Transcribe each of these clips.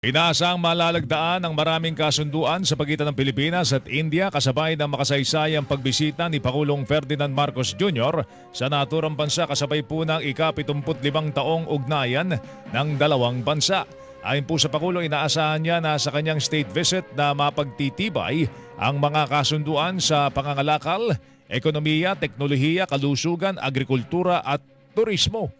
Inaasang malalagdaan ang maraming kasunduan sa pagitan ng Pilipinas at India kasabay ng makasaysayang pagbisita ni Pangulong Ferdinand Marcos Jr. sa naturang bansa kasabay po ng ika-75 taong ugnayan ng dalawang bansa. Ayon po sa Pangulo, inaasahan niya na sa kanyang state visit na mapagtitibay ang mga kasunduan sa pangangalakal, ekonomiya, teknolohiya, kalusugan, agrikultura at turismo.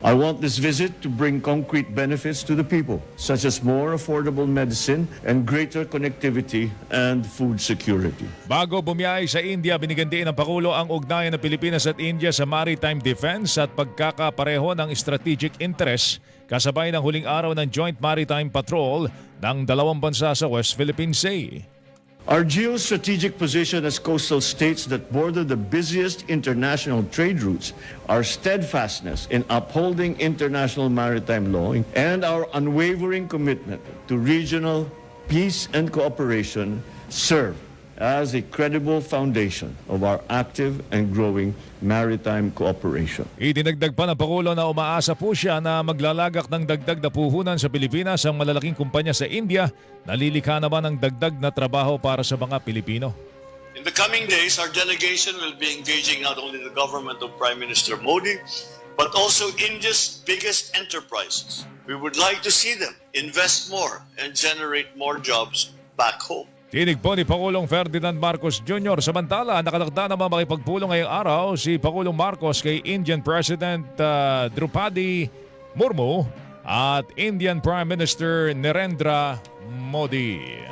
I want this visit to bring concrete benefits to the people, such as more affordable medicine and greater connectivity and food security. Bago bumiyahe sa India, binigyan din ng Pangulo ang ugnayan ng Pilipinas at India sa maritime defense at pagkakapareho ng strategic interest kasabay ng huling araw ng Joint Maritime Patrol ng dalawang bansa sa West Philippine Sea. Our geostrategic position as coastal states that border the busiest international trade routes, our steadfastness in upholding international maritime law, and our unwavering commitment to regional peace and cooperation serve as a credible foundation of our active and growing maritime cooperation. Idinagdag pa ng Pangulo na umaasa po siya na maglalagak ng dagdag na puhunan sa Pilipinas ang malalaking kumpanya sa India na lilikha naman ng dagdag na trabaho para sa mga Pilipino. In the coming days, our delegation will be engaging not only the government of Prime Minister Modi, but also India's biggest enterprises. We would like to see them invest more and generate more jobs back home. Tinig po ni Pangulong Ferdinand Marcos Jr. Samantala, nakalagda naman makipagpulong ngayong araw si Pangulong Marcos kay Indian President uh, Drupadi Murmu at Indian Prime Minister Narendra Modi.